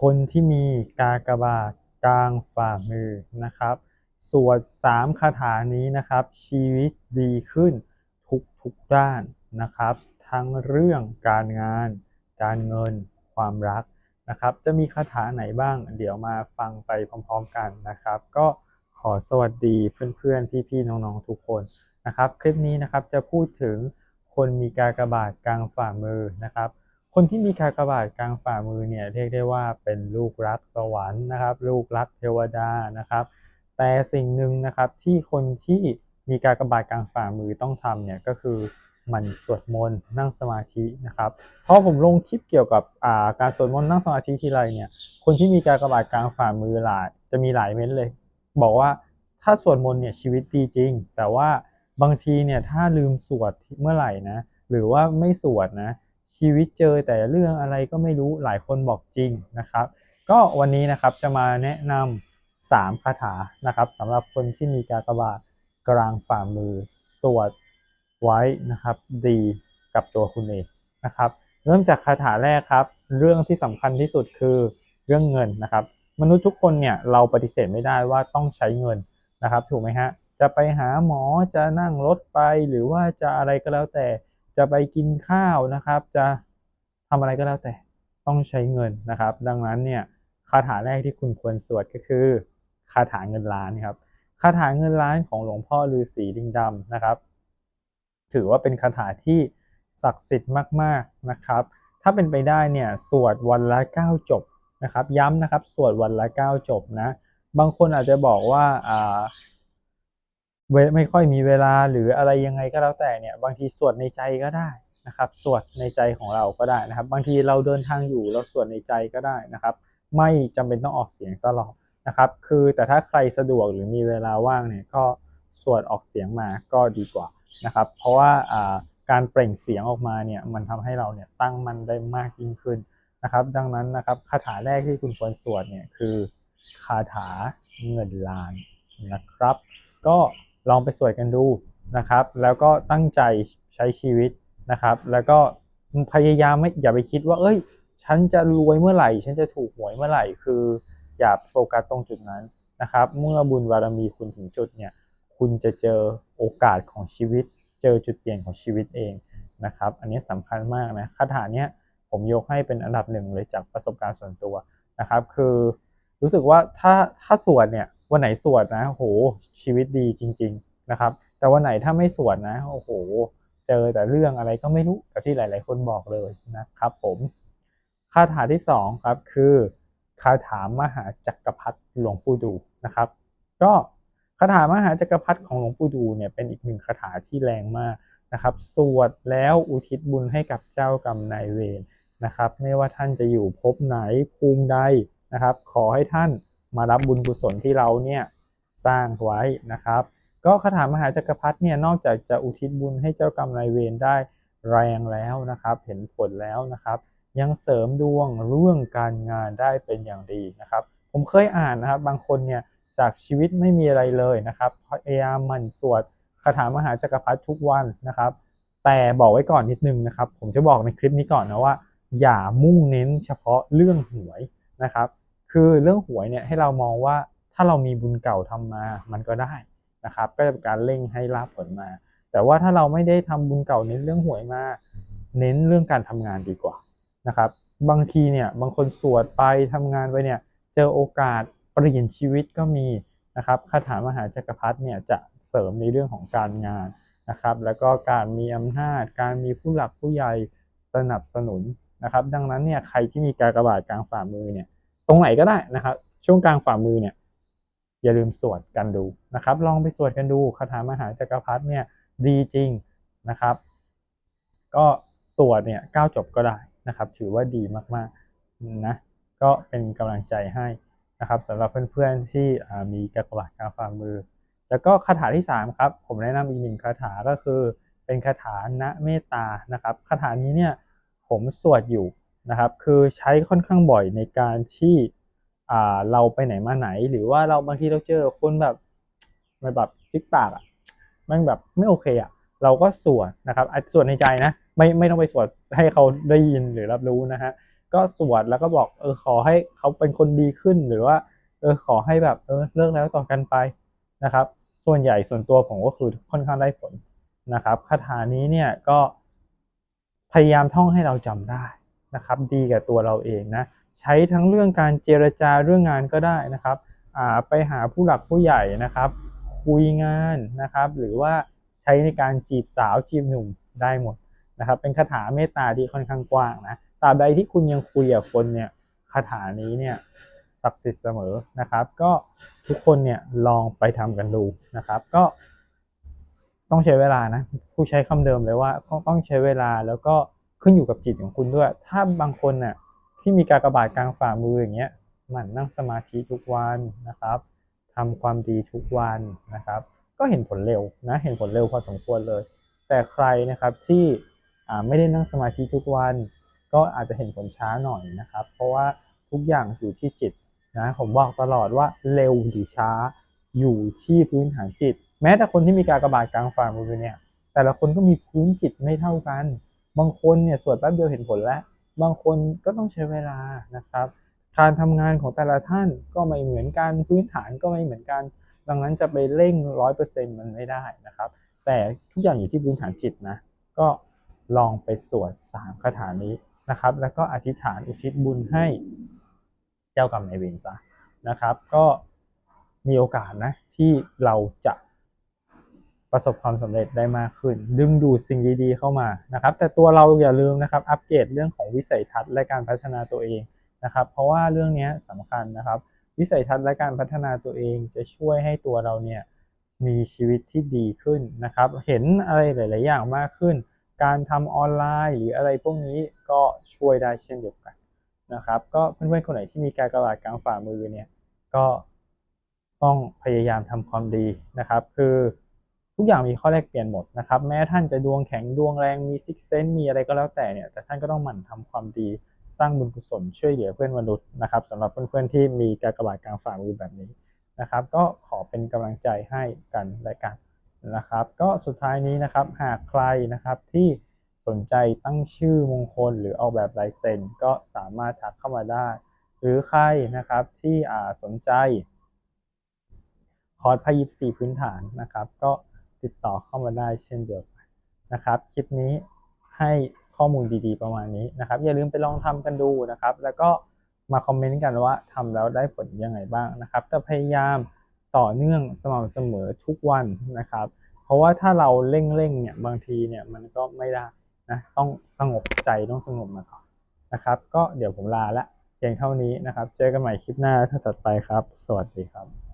คนที่มีกากบาทกลางฝ่ามือนะครับ สวดสามคาถานี้นะครับ ชีวิตดีขึ้นทุกทุกด้านนะครับ ทั้งเรื่องการงาน การเงิน ความรักนะครับ จะมีคาถาไหนบ้าง เดี๋ยวมาฟังไปพร้อมๆกันนะครับ ก็ขอสวัสดีเพื่อนๆ พี่ๆ น้องๆ ทุกคนนะครับ คลิปนี้นะครับจะพูดถึงคนมีกากบาทกลางฝ่ามือนะครับ คนที่มีกากบาทกลางฝ่ามือเนี่ยเรียกได้ว่าเป็นลูกรักสวรรค์นะครับ ลูกรักเทวดานะครับ แต่สิ่งหนึ่งนะครับที่คนที่มีกากบาทกลางฝ่ามือต้องทำเนี่ยก็คือมันสวดมนต์นั่งสมาธินะครับเพราะผมลงคลิปเกี่ยวกับาการสวดมนต์นั่งสมาธิทีไรเนี่ย คนที่มีการกบาทกลางฝ่ามือหลายจะมีหลายเม้นต์เลย บอกว่าถ้าสวดมนต์เนี่ยชีวิตดีจริง แต่ว่าบางทีเนี่ยถ้าลืมสวดเมื่อไหร่นะหรือว่าไม่สวดนะ ชีวิตเจอแต่เรื่องอะไรก็ไม่รู้หลายคนบอกจริงนะครับ ก็วันนี้นะครับจะมาแนะนำสามคาถานะครับสำหรับคนที่มีกากบาทกลางฝ่ามือสวดไว้นะครับ ดีกับตัวคุณเองนะครับ เริ่มจากคาถาแรกครับ เรื่องที่สำคัญที่สุดคือเรื่องเงินนะครับ มนุษย์ทุกคนเนี่ยเราปฏิเสธไม่ได้ว่าต้องใช้เงินนะครับ ถูกไหมฮะจะไปหาหมอจะนั่งรถไปหรือว่าจะอะไรก็แล้วแต่ จะไปกินข้าวนะครับ จะทำอะไรก็แล้วแต่ต้องใช้เงินนะครับ ดังนั้นเนี่ยคาถาแรกที่คุณควรสวดก็คือคาถาเงินล้านครับคาถาเงินล้านของหลวงพ่อฤาษีลิงดำนะครับ ถือว่าเป็นคาถาที่ศักดิ์สิทธิ์มากๆนะครับ ถ้าเป็นไปได้เนี่ยสวดวันละ 9 จบนะครับ ย้ำนะครับสวดวันละ 9 จบนะบางคนอาจจะบอกว่า ไม่ค่อยมีเวลาหรืออะไรยังไงก็แล้วแต่เนี่ย บางทีสวดในใจก็ได้นะครับ สวดในใจของเราก็ได้นะครับ บางทีเราเดินทางอยู่เราสวดในใจก็ได้นะครับ ไม่จำเป็นต้องออกเสียงตลอดนะครับ คือแต่ถ้าใครสะดวกหรือมีเวลาว่างเนี่ยก็สวดออกเสียงมาก็ดีกว่านะครับ เพราะว่าการเปล่งเสียงออกมาเนี่ยมันทำให้เราเนี่ยตั้งมันได้มากยิ่งขึ้นนะครับ ดังนั้นนะครับคาถาแรกที่คุณควรสวดเนี่ยคือคาถาเงินล้านนะครับ ก็ ลองไปสวดกันดูนะครับ แล้วก็ตั้งใจใช้ชีวิตนะครับ แล้วก็พยายามไม่อย่าไปคิดว่า เอ้ย ฉันจะรวยเมื่อไหร่ ฉันจะถูกหวยเมื่อไหร่ คืออย่าโฟกัสตรงจุดนั้นนะครับ เมื่อบุญบารมีคุณถึงจุดเนี่ย คุณจะเจอโอกาสของชีวิต เจอจุดเปลี่ยนของชีวิตเองนะครับ อันนี้สำคัญมากนะคาถาเนี้ยผมยกให้เป็นอันดับหนึ่งเลยจากประสบการณ์ส่วนตัวนะครับ คือรู้สึกว่าถ้าถ้าสวดเนี่ย วันไหนสวดนะโหชีวิตดีจริง ๆนะครับ แต่วันไหนถ้าไม่สวดนะโอ้โห เจอแต่เรื่องอะไรก็ไม่รู้แบบที่หลาย ๆ คนบอกเลยนะครับ ผมคาถาที่สองครับคือคาถามหาจักรพรรดิหลวงปู่ดูนะครับ ก็คาถามหาจักรพรรดิของหลวงปู่ดูเนี่ยเป็นอีกหนึ่งคาถาที่แรงมากนะครับ สวดแล้วอุทิศบุญให้กับเจ้ากรรมนายเวรนะครับ ไม่ว่าท่านจะอยู่ภพไหนภูมิใดนะครับ ขอให้ท่าน มารับบุญกุศลที่เราเนี่ยสร้างไว้นะครับ ก็คาถามหาจักรพรรดิเนี่ยนอกจากจะอุทิศบุญให้เจ้ากรรมนายเวรได้แรงแล้วนะครับ เห็นผลแล้วนะครับ ยังเสริมดวงเรื่องการงานได้เป็นอย่างดีนะครับ ผมเคยอ่านนะครับบางคนเนี่ยจากชีวิตไม่มีอะไรเลยนะครับพยายามมันสวดคาถามหาจักรพรรดิทุกวันนะครับ แต่บอกไว้ก่อนนิดนึงนะครับ ผมจะบอกในคลิปนี้ก่อนนะว่า อย่ามุ่งเน้นเฉพาะเรื่องหวยนะครับ คือเรื่องหวยเนี่ยให้เรามองว่าถ้าเรามีบุญเก่าทำมามันก็ได้นะครับ ก็จะเป็นการเร่งให้ลาบผลมา แต่ว่าถ้าเราไม่ได้ทำบุญเก่าเน้นเรื่องหวยมา เน้นเรื่องการทำงานดีกว่านะครับ บางทีเนี่ยบางคนสวดไปทำงานไปเนี่ยเจอโอกาสเปลี่ยนชีวิตก็มีนะครับคาถามหาจักรพรรดิเนี่ยจะเสริมในเรื่องของการงานนะครับ แล้วก็การมีอำนาจ การมีผู้หลักผู้ใหญ่สนับสนุนนะครับ ดังนั้นเนี่ยใครที่มีการกระบาดกลางฝ่ามือเนี่ย ตรงไหนก็ได้นะครับ ช่วงกลางฝ่ามือเนี่ย อย่าลืมสวดกันดูนะครับ ลองไปสวดกันดูคาถามหาจักรพรรดิเนี่ยดีจริงนะครับ ก็สวดเนี่ยเก้าจบก็ได้นะครับ ถือว่าดีมากๆนะก็เป็นกำลังใจให้นะครับสำหรับเพื่อนๆที่มีกระบาดกลางฝ่ามือ แล้วก็คาถาที่3ครับผมแนะนำอีกหนึ่งคาถาก็คือเป็นคาถาณเมตตานะครับคาถานี้เนี่ยผมสวดอยู่ นะครับ คือใช้ค่อนข้างบ่อยในการที่เราไปไหนมาไหน หรือว่าเราบางทีเราเจอคนแบบแบบพิกปากอะมันแบบไม่โอเคอะเราก็สวดนะครับสวดในใจนะ ไม่ไม่ต้องไปสวดให้เขาได้ยินหรือรับรู้นะฮะก็สวดแล้วก็บอกเออขอให้เขาเป็นคนดีขึ้นหรือว่าเออขอให้แบบเออเลิกแล้วต่อกันไปนะครับ ส่วนใหญ่ส่วนตัวผมก็คือค่อนข้างได้ผลนะครับคาถานี้เนี่ยก็พยายามท่องให้เราจำได้ นะครับดีกับตัวเราเองนะใช้ทั้งเรื่องการเจรจาเรื่องงานก็ได้นะครับอ่าไปหาผู้หลักผู้ใหญ่นะครับ คุยงานนะครับหรือว่าใช้ในการจีบสาวจีบหนุ่มได้หมดนะครับ เป็นคาถาเมตตาที่ค่อนข้างกว้างนะตราบใดที่คุณยังคุยกับคนเนี่ยคาถานี้เนี่ยศักดิ์สิทธิ์เสมอนะครับ ก็ทุกคนเนี่ยลองไปทำกันดูนะครับ ก็ต้องใช้เวลานะผู้ใช้คำเดิมเลยว่าต้องใช้เวลาแล้วก็ ขึ้นอยู่กับจิตของคุณด้วย ถ้าบางคนน่ะที่มีการกระบาดกลางฝ่ามืออย่างเงี้ยหมั่นนั่งสมาธิทุกวันนะครับทำความดีทุกวันนะครับ ก็เห็นผลเร็วนะเห็นผลเร็วพอสมควรเลย แต่ใครนะครับที่ไม่ได้นั่งสมาธิทุกวัน ก็อาจจะเห็นผลช้าหน่อยนะครับ เพราะว่าทุกอย่างอยู่ที่จิตนะผมบอกตลอดว่าเร็วหรือช้าอยู่ที่พื้นฐานจิต แม้แต่คนที่มีการกระบาดกลางฝ่ามือเนี่ยแต่ละคนก็มีพื้นจิตไม่เท่ากัน บางคนเนี่ยสวดแป๊บเดียวเห็นผลแล้ว บางคนก็ต้องใช้เวลานะครับ การทำงานของแต่ละท่านก็ไม่เหมือนกันพื้นฐานก็ไม่เหมือนกัน ดังนั้นจะไปเร่งร้อยเปอร์เซ็นต์มันไม่ได้นะครับ แต่ทุกอย่างอยู่ที่พื้นฐานจิตนะ ก็ลองไปสวดสามคาถานี้นะครับ แล้วก็อธิษฐานอุทิศบุญให้เจ้ากรรมนายเวรซะนะครับ ก็มีโอกาสนะที่เราจะ ประสบความสำเร็จได้มากขึ้น ดึงดูดสิ่งดีๆเข้ามานะครับ แต่ตัวเราอย่าลืมนะครับ อัปเกรดเรื่องของวิสัยทัศน์และการพัฒนาตัวเองนะครับ เพราะว่าเรื่องนี้สำคัญนะครับ วิสัยทัศน์และการพัฒนาตัวเองจะช่วยให้ตัวเราเนี่ยมีชีวิตที่ดีขึ้นนะครับ เห็นอะไรหลาย ๆ อย่างมากขึ้น การทำออนไลน์หรืออะไรพวกนี้ก็ช่วยได้เช่นเดียวกันนะครับ ก็เพื่อน ๆ คนไหนที่มีการกระบาดกลางฝ่ามือเนี่ยก็ต้องพยายามทำความดีนะครับ คือ ทุกอย่างมีข้อแลกเปลี่ยนหมดนะครับ แม้ท่านจะดวงแข็งดวงแรงมีซิกเซนมีอะไรก็แล้วแต่เนี่ย แต่ท่านก็ต้องหมั่นทำความดีสร้างบุญกุศลช่วยเหลือเพื่อนมนุษย์นะครับสำหรับเพื่อนๆที่มีการกระบาดกลางฝ่ามือแบบนี้นะครับ ก็ขอเป็นกำลังใจให้กันและกันนะครับ ก็สุดท้ายนี้นะครับหากใครนะครับที่สนใจตั้งชื่อมงคลหรือออกแบบลายเซ็นก็สามารถทักเข้ามาได้ หรือใครนะครับที่สนใจคอร์สพยิบสี่พื้นฐานนะครับ ก็ ติดต่อเข้ามาได้เช่นเดียวกันนะครับ คลิปนี้ให้ข้อมูลดีๆประมาณนี้นะครับ อย่าลืมไปลองทำกันดูนะครับ แล้วก็มาคอมเมนต์กันว่าทำแล้วได้ผลยังไงบ้างนะครับจะพยายามต่อเนื่องสม่ำเสมอทุกวันนะครับ เพราะว่าถ้าเราเร่งๆเนี่ยบางทีเนี่ยมันก็ไม่ได้นะต้องสงบใจต้องสงบมาก่อนนะครับ ก็เดี๋ยวผมลาละเพียงเท่านี้นะครับ เจอกันใหม่คลิปหน้าถ้าถัดไปครับ สวัสดีครับ